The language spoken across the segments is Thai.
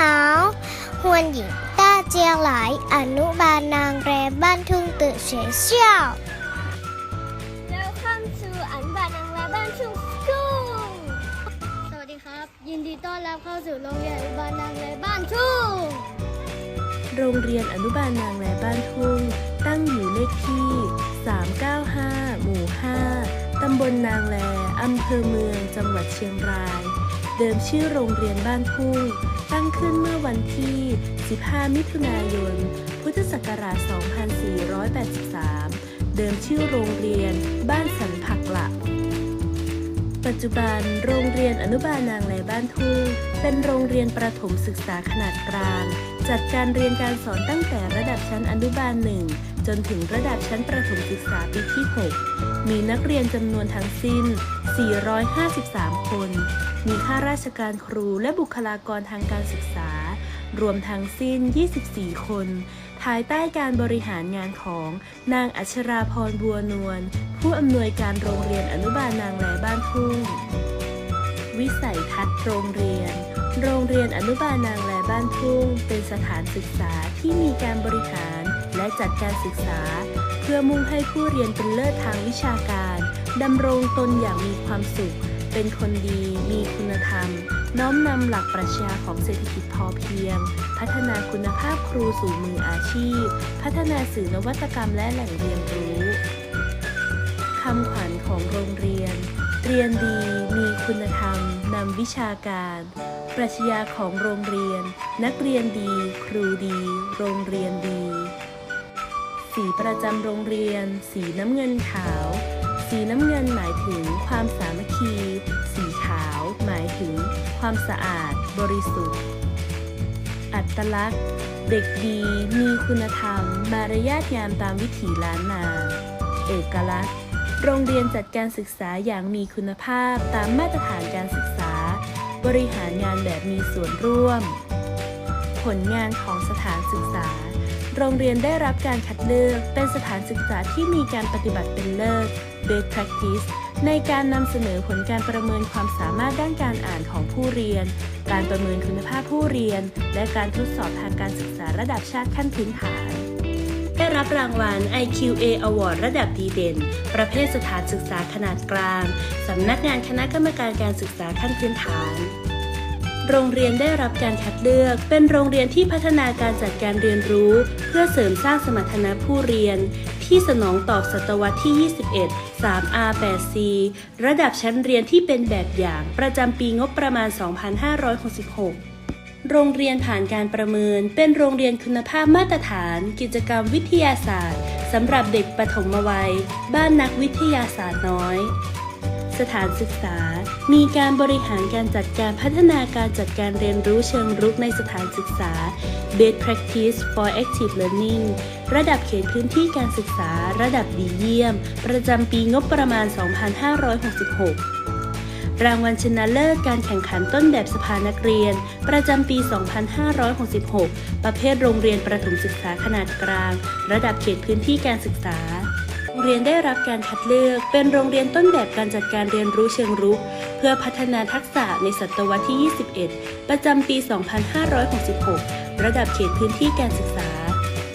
ท้าหวนหญิงต้าเจียไหลอนุบาลนางแรงบ้านทุ่งตื่นเชี่ยวข้ามสู่อนุบาลนางแรงบ้านทุ่งสวัสดีครับ ยินดีต้อนรับเข้าสู่โรงเรียนอนุบาลนางแรมบ้านทุ่ง โรงเรียนอนุบาลนางแรมบ้านทุ่ง ตั้งอยู่เลขที่ 395 หมู่ 5 ตำบลนางแลอำเภอเมือง จังหวัดเชียงราย เดิมชื่อโรงเรียนบ้านทุ่ง ตั้งขึ้นเมื่อวันที่ 15 มิถุนายน พุทธศักราช 2483 เดิมชื่อโรงเรียนบ้านสันผักละปัจจุบันโรงเรียนอนุบาลนางแลบ้านทุ่งเป็นโรงเรียนประถมศึกษาขนาดกลาง จัดการเรียนการสอนตั้งแต่ระดับชั้นอนุบาลหนึ่งจนถึงระดับชั้นประถมศึกษาปีที่ 6 มีนักเรียนจำนวนทั้งสิ้น 453 คน มีข้าราชการครูและบุคลากรทางการศึกษา รวมทั้งสิ้น 24 คน ภายใต้การบริหารงานของนางอัชราพรบัวนวล ผู้อำนวยการโรงเรียนอนุบาลนางแลบ้านทุ่ง วิสัยทัศน์โรงเรียน โรงเรียนอนุบาลนางแลบ้านทุ่ง เป็นสถานศึกษาที่มีการบริหารและจัดการศึกษา เพื่อมุ่งให้ผู้เรียนเป็นเลิศทางวิชาการดำรงตนอย่างมีความสุข เป็นคนดีมีคุณธรรม น้อมนำหลักปรัชญาของเศรษฐกิจพอเพียง พัฒนาคุณภาพครูสู่มืออาชีพ พัฒนาสื่อนวัตกรรมและแหล่งเรียนรู้คำขวัญของโรงเรียน เรียนดีมีคุณธรรมนำวิชาการ ปรัชญาของโรงเรียน นักเรียนดี ครูดี โรงเรียนดี สีประจำโรงเรียน สีน้ำเงินขาว สีน้ำเงินหมายถึงความสามัคคี สีขาวหมายถึง ความสะอาด บริสุทธิ์ อัตลักษณ์ เด็กดี มีคุณธรรม มารยาทงามตามวิถีล้านนา เอกลักษณ์ โรงเรียนจัดการศึกษาอย่างมีคุณภาพตามมาตรฐานการศึกษา ริหารงานแบบมีส่วนร่วม ผลงานของสถานศึกษา โรงเรียนได้รับการคัดเลือกเป็นสถานศึกษาที่มีการปฏิบัติเป็นเลิศ Best Practice ในการนำเสนอผลการประเมินความสามารถด้านการอ่านของผู้เรียน การประเมินคุณภาพผู้เรียน และการทดสอบทางการศึกษาระดับชาติขั้นพื้นฐาน ได้รับรางวัล IQA Award ระดับดีเด่น ประเภทสถานศึกษาขนาดกลาง สำนักงานคณะกรรมการการศึกษาขั้นพื้นฐาน โรงเรียนได้รับการคัดเลือก เป็นโรงเรียนที่พัฒนาการจัดการเรียนรู้ เพื่อเสริมสร้างสมรรถนะผู้เรียน ที่สนองตอบศตวรรษที่ 21 3R 8C ระดับชั้นเรียนที่เป็นแบบอย่างประจำปีงบประมาณ 2566 โรงเรียนผ่านการประเมิน เป็นโรงเรียนคุณภาพมาตรฐาน กิจกรรมวิทยาศาสตร์สำหรับเด็กปฐมวัย บ้านนักวิทยาศาสตร์น้อย สถานศึกษา มีการบริหารการจัดการพัฒนาการจัดการเรียนรู้เชิงรุกในสถานศึกษา Best Practice for Active Learning ระดับเขตพื้นที่การศึกษา ระดับดีเยี่ยม ประจำปีงบประมาณ 2566 รางวัลชนะเลิศการแข่งขันต้นแบบสภานักเรียน ประจำปี 2566 ประเภทโรงเรียนประถมศึกษาขนาดกลาง ระดับเขตพื้นที่การศึกษาโรงเรียนได้รับการคัดเลือกเป็นโรงเรียนต้นแบบการจัดการเรียนรู้เชิงรุก เพื่อพัฒนาทักษะในศตวรรษที่ 21 ประจำปี 2566 ระดับเขตพื้นที่การศึกษา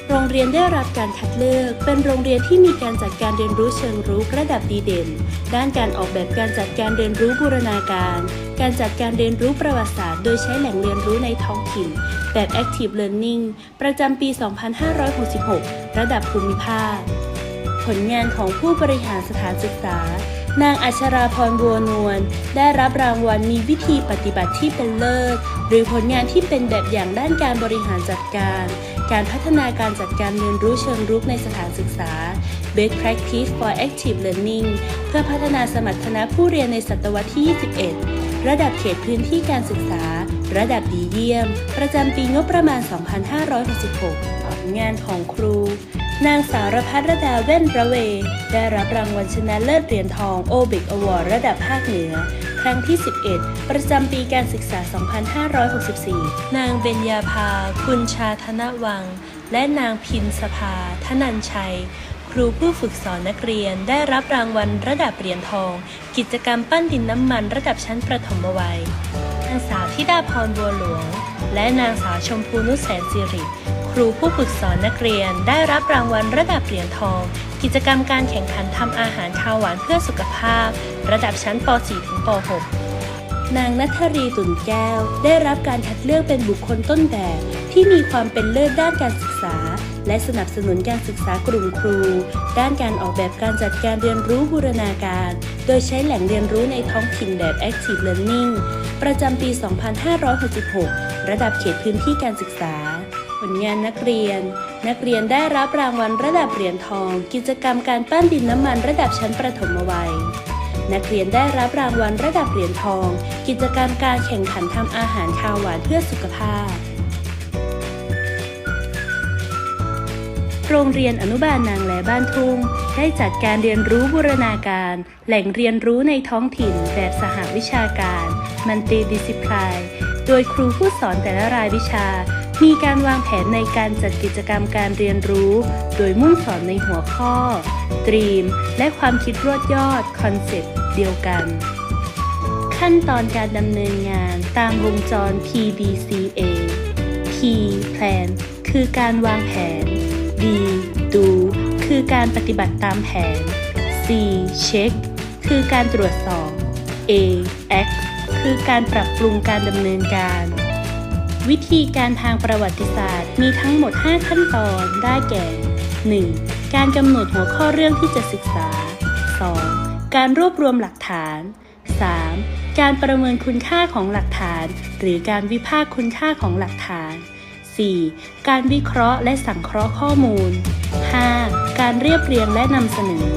โรงเรียนได้รับการคัดเลือก เป็นโรงเรียนที่มีการจัดการเรียนรู้เชิงรุกระดับดีเด่น ด้านการออกแบบการจัดการเรียนรู้บูรณาการ การจัดการเรียนรู้ประวัติศาสตร์ โดยใช้แหล่งเรียนรู้ในท้องถิ่น แบบ Active Learning ประจำปี 2566 ระดับภูมิภาค ผลงานของผู้บริหารสถานศึกษา นางอัชราพรบัวนวล ได้รับรางวัลมีวิธีปฏิบัติที่เป็นเลิศ หรือผลงานที่เป็นแบบอย่างด้านการบริหารจัดการ การพัฒนาการจัดการเรียนรู้เชิงรุกในสถานศึกษา Best Practice for Active Learning เพื่อพัฒนาสมรรถนะผู้เรียนในศตวรรษที่ 21 ระดับเขตพื้นที่การศึกษา ระดับดีเยี่ยม ประจำปีงบประมาณ 2566 งานของครูนางสาวรพัฒรดาเว้นระเว ได้รับรางวัลชนะเลิศเหรียญทองโอเบกอวอร์ระดับภาคเหนือ รั้งที่ 11 ประจำปีการศึกษา 2564 นางเบญญาภา คุณชาธนวัง และนางพินสภา ธนันชัย ครูผู้ฝึกสอนนักเรียนได้รับรางวัลระดับเหรียญทอง กิจกรรมปั้นดินน้ำมันระดับชั้นประถมวัย นางสาวธิดาพรบัวหลวง และนางสาวชมพูนุชแสนสิริ ครูผู้ฝึกสอนนักเรียนได้รับรางวัลระดับเหรียญทอง กิจกรรมการแข่งขันทำอาหารคาวหวานเพื่อสุขภาพ ระดับชั้นป .4 ถึงป .6 นางนัทรีตุ่นแก้ว ได้รับการคัดเลือกเป็นบุคคลต้นแบบที่มีความเป็นเลิศด้านการศึกษา และสนับสนุนการศึกษากลุ่มครู ด้านการออกแบบการจัดการเรียนรู้บูรณาการ โดยใช้แหล่งเรียนรู้ในท้องถิ่นแบบ Active Learning ประจำปี 2566 ระดับเขตพื้นที่การศึกษา ลงานนักเรียน นักเรียนได้รับรางวัลระดับเหรียญทอง กิจกรรมการปั้นดินน้ำมันระดับชั้นประถมวัย นักเรียนได้รับรางวัลระดับเหรียญทอง กิจกรรมการแข่งขันทำอาหารคาวหวานเพื่อสุขภาพ โรงเรียนอนุบาลนางแลบ้านทุ่ง ได้จัดการเรียนรู้บูรณาการ แหล่งเรียนรู้ในท้องถิ่น แบบสหวิชาการ มันติดิสิพลายโดยครูผู้สอนแต่ละรายวิชา มีการวางแผนในการจัดกิจกรรมการเรียนรู้ โดยมุ่งสอนในหัวข้อ ตรีม และความคิดรวดยอด คอนเซปต์เดียวกัน ขั้นตอนการดำเนินงานตามวงจร PDCA P Plan คือการวางแผน D Do คือการปฏิบัติตามแผน C Check คือการตรวจสอบ A Act คือการปรับปรุงการดำเนินการ วิธีการทางประวัติศาสตร์มีทั้งหมด 5 ขั้นตอนได้แก่ 1. การกำหนดหัวข้อเรื่องที่จะศึกษา 2. การรวบรวมหลักฐาน 3. การประเมินคุณค่าของหลักฐาน หรือการวิพากษ์คุณค่าของหลักฐาน 4. การวิเคราะห์และสังเคราะห์ข้อมูล 5. การเรียบเรียงและนำเสนอ